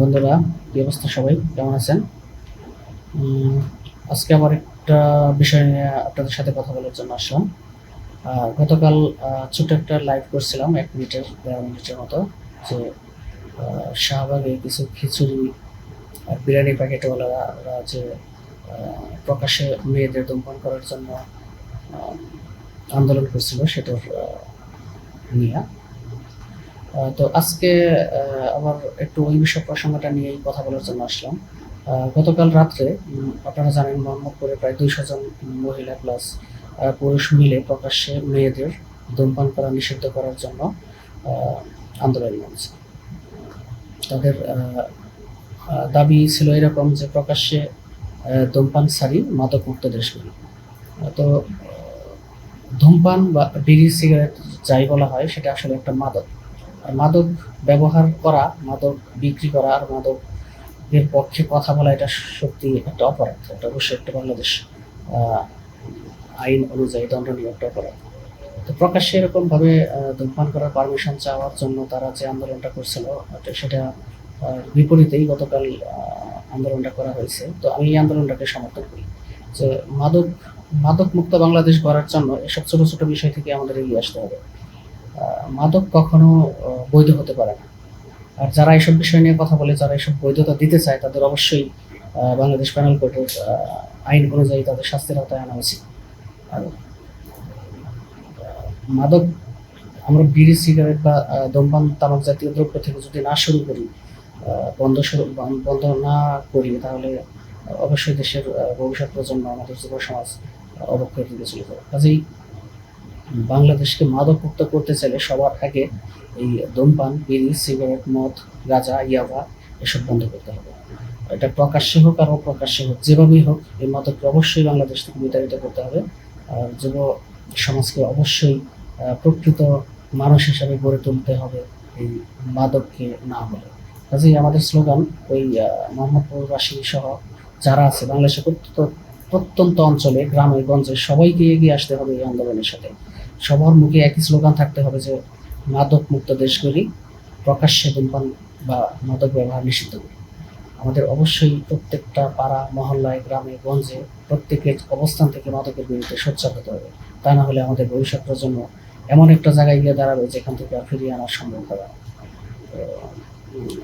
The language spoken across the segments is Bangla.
বন্ধুরা, কি অবস্থা সবাই? কেমন আছেন? আজকে আবার একটা বিষয় নিয়ে আপনাদের সাথে কথা বলার জন্য আসলাম। গতকাল ছোট একটা লাইভ করছিলাম এক মিনিটের, দেড় মিনিটের মতো, যে শাহবাগে কিছু খিচুড়ি বিরিয়ানি প্যাকেটওয়ালারা যে প্রকাশ্যে মেয়েদের ধূমপান করার জন্য আন্দোলন করছিল সেটার নিয়ে। তো আজকে আবার একটু ওই বিষয় প্রসঙ্গটা নিয়েই কথা বলার জন্য আসলাম। গতকাল রাত্রে আপনারা জানেন মোহাম্মদপুরে প্রায় দুইশো জন মহিলা প্লাস পুরুষ মিলে প্রকাশ্যে মেয়েদের ধূমপান করা নিষিদ্ধ করার জন্য আন্দোলন নামছে তাদের দাবি ছিল এরকম যে প্রকাশ্যে ধূমপান সারি মাদক মুক্ত দেশগুলি তো ধূমপান বা বিড়ি, সিগারেট যাই বলা হয়, সেটা আসলে একটা মাদক। মাদক ব্যবহার করা, মাদক বিক্রি করা আর মাদকের পক্ষে কথা বলা এটা সত্যি একটা অপরাধ, এটা অবশ্যই একটা বাংলাদেশ আইন অনুযায়ী দণ্ডনীয় একটা অপরাধ। তো প্রকাশ্যে এরকম ভাবে ধূমপান করার পারমিশন চাওয়ার জন্য তারা যে আন্দোলনটা করছিল সেটা বিপরীতেই গতকাল আন্দোলনটা করা হয়েছে। তো আমি এই আন্দোলনটাকে সমর্থন করি। যে মাদক মাদক মুক্ত বাংলাদেশ গড়ার জন্য এসব ছোট ছোট বিষয় থেকে আমাদের এগিয়ে আসতে হবে। মাদক কখনো বৈধ হতে পারে না। আর যারা এইসব বিষয় নিয়ে কথা বলে, যারা এইসব বৈধতা দিতে চায়, তাদের অবশ্যই বাংলাদেশ প্যানেল কোর্টের আইন অনুযায়ী তাদের শাস্তির আওতায় আনা উচিত। আর মাদক, আমরা বিড়ি, সিগারেট বা দমপান, তামাক জাতীয় দ্রব্য থেকে যদি না শুরু করি বন্ধ শুরু বন্ধ না করি, তাহলে অবশ্যই দেশের ভবিষ্যৎ প্রজন্ম, আমাদের যুব সমাজ অবক্ষয় দিকে চলে যাবে। কাজেই বাংলাদেশকে মাদক মুক্ত করতে চাইলে সবার আগে এই ধূমপান, বিড়ি, সিগারেট, মদ, গাঁজা, ইয়াবা এসব বন্ধ করতে হবে। এটা প্রকাশ্যে হোক আর অপ্রকাশ্যে হোক, যেভাবেই হোক, এই মাদককে অবশ্যই বাংলাদেশ থেকে বিতাড়িত করতে হবে। আর যুব সমাজকে অবশ্যই প্রকৃত মানুষ হিসাবে গড়ে তুলতে হবে এই মাদককে না বলে। কাজেই আমাদের স্লোগান ওই মোহাম্মদপুরবাসী সহ যারা আছে, বাংলাদেশের প্রত্যন্ত প্রত্যন্ত অঞ্চলে গ্রামে গঞ্জে সবাইকে এগিয়ে আসতে হবে এই আন্দোলনের সাথে। সবার মুখে একই স্লোগান থাকতে হবে যে মাদক মুক্ত দেশ করি প্রকাশ্যে ধূমপান বা মাদক ব্যবহার নিষিদ্ধ। করি আমাদের অবশ্যই প্রত্যেকটা পাড়া, মহল্লায়, গ্রামে, গঞ্জে প্রত্যেকের অবস্থান থেকে মাদকের বিরুদ্ধে সোচ্চার হতে হবে। তা না হলে আমাদের ভবিষ্যৎ প্রজন্ম এমন একটা জায়গায় গিয়ে দাঁড়াবে যেখান থেকে আর ফিরিয়ে আনা সম্ভব হবে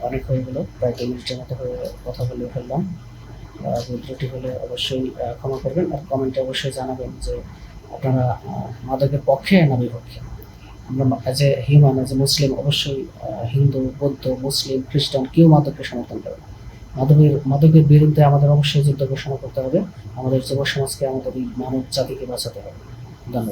অনেক হয়ে গেল। প্রায় দু মিনিটের মতো হয়ে কথা বলে ফেললাম। ভুল ত্রুটি হলে অবশ্যই ক্ষমা করবেন আর কমেন্টে অবশ্যই জানাবেন যে আপনারা মাদকের পক্ষে না বিপক্ষে। আমরা as a human as a Muslim অবশ্যই হিন্দু, বৌদ্ধ, মুসলিম, খ্রিস্টান, কেউ মাদককে সমর্থন করে মাদকের মাদকের বিরুদ্ধে আমাদের অবশ্যই যুদ্ধ ঘোষণা করতে হবে। আমাদের যুব সমাজকে, আমাদের এই মানব জাতিকে বাঁচাতে হবে। ধন্যবাদ।